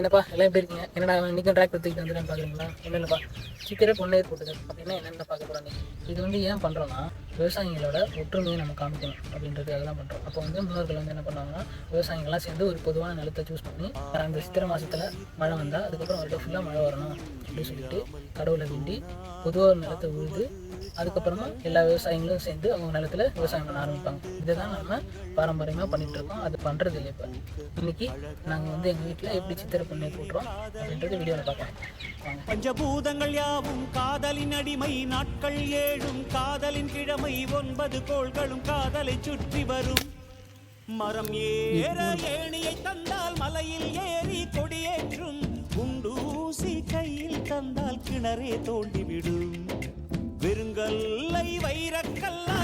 என்னப்பா எல்லாம் எப்படி இருக்கீங்க? என்னடா இன்றைக்கும் ட்ராக் எடுத்துக்கிட்டு வந்துடுறேன் பார்க்குறீங்களா ஒன்றும் இல்லைப்பா. சீக்கிரம் பொண்ணே போட்டுது அப்படின்னா என்னென்ன பார்க்க போகிறாங்க இது வந்து ஏன் பண்ணுறோன்னா விவசாயிகளோட ஒற்றுமையை நம்ம காமிக்கணும் அப்படின்றது அதெல்லாம் பண்ணுறோம் அப்போ வந்து முன்னோர்கள் வந்து என்ன பண்ணுவாங்கன்னா விவசாயிகள்லாம் சேர்ந்து ஒரு பொதுவான நிலத்தை சூஸ் பண்ணி அந்த சித்திரை மாதத்தில் மழை வந்தால் அதுக்கப்புறம் வருடம் ஃபுல்லாக மழை வரணும் அப்படின்னு சொல்லிட்டு கடவுளை வேண்டி பொதுவாக ஒரு நிலத்தை உழுது அதுக்கப்புறமா எல்லா விவசாயிகளும் சேர்ந்து அவங்க நிலத்துல விவசாயம் பண்ண ஆரம்பிப்பாங்க. இதை தான் நம்ம பாரம்பரியமாக பண்ணிகிட்ருக்கோம் அது பண்ணுறது இல்லை இப்போ. இன்னைக்கு நாங்கள் வந்து எங்கள் வீட்டில் எப்படி சித்திரை பண்ணி போட்டுரும். அப்படின்றது வீடியோவில் பார்க்கலாம். பஞ்சபூதங்கள் யாவும் காதலின் அடிமை நாட்கள் ஏழும் காதலின் கிழமை ஒன்பது கோள்களும் காதலை சுற்றி வரும். மரம் ஏற ஏணியை தந்தால் மலையில் ஏறி கொடியேற்றும். குண்டூசி கையில் தந்தால் கிணறே தோண்டிவிடும். வெறுங்கல்லை வைரக்கல்லா